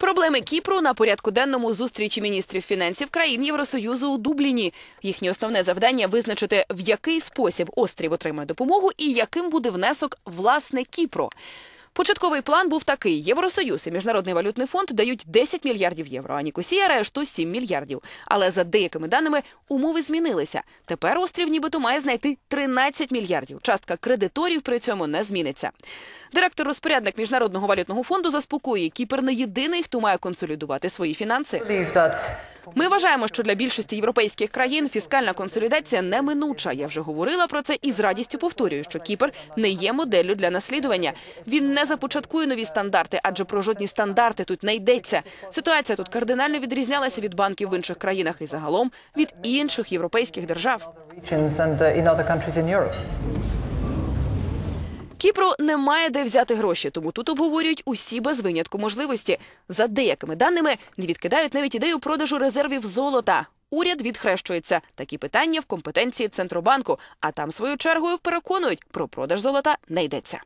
Проблеми Кіпру на порядку денному зустрічі міністрів фінансів країн Євросоюзу у Дубліні. Їхнє основне завдання визначити, в який спосіб острів отримає допомогу і яким буде внесок власне Кіпру. Початковий план був такий: Євросоюз і Міжнародний валютний фонд дають 10 мільярдів євро, а Нікосія решту 7 мільярдів. Але за деякими даними умови змінилися. Тепер острів нібито має знайти 13 мільярдів. Частка кредиторів при цьому не зміниться. Директор-розпорядник Міжнародного валютного фонду заспокоює, Кіпр не єдиний, хто має консолідувати свої фінанси. Ми вважаємо, що для більшості європейських країн фіскальна консолідація неминуча. Я вже говорила про це і з радістю повторюю, що Кіпр не є моделлю для наслідування. Він не започаткує нові стандарти, адже про жодні стандарти тут не йдеться. Ситуація тут кардинально відрізнялася від банків в інших країнах і загалом від інших європейських держав. Кіпру немає де взяти гроші, тому тут обговорюють усі без винятку можливості. За деякими даними не відкидають навіть ідею продажу резервів золота. Уряд відхрещується. Такі питання в компетенції центробанку. А там свою чергою переконують, про продаж золота не йдеться.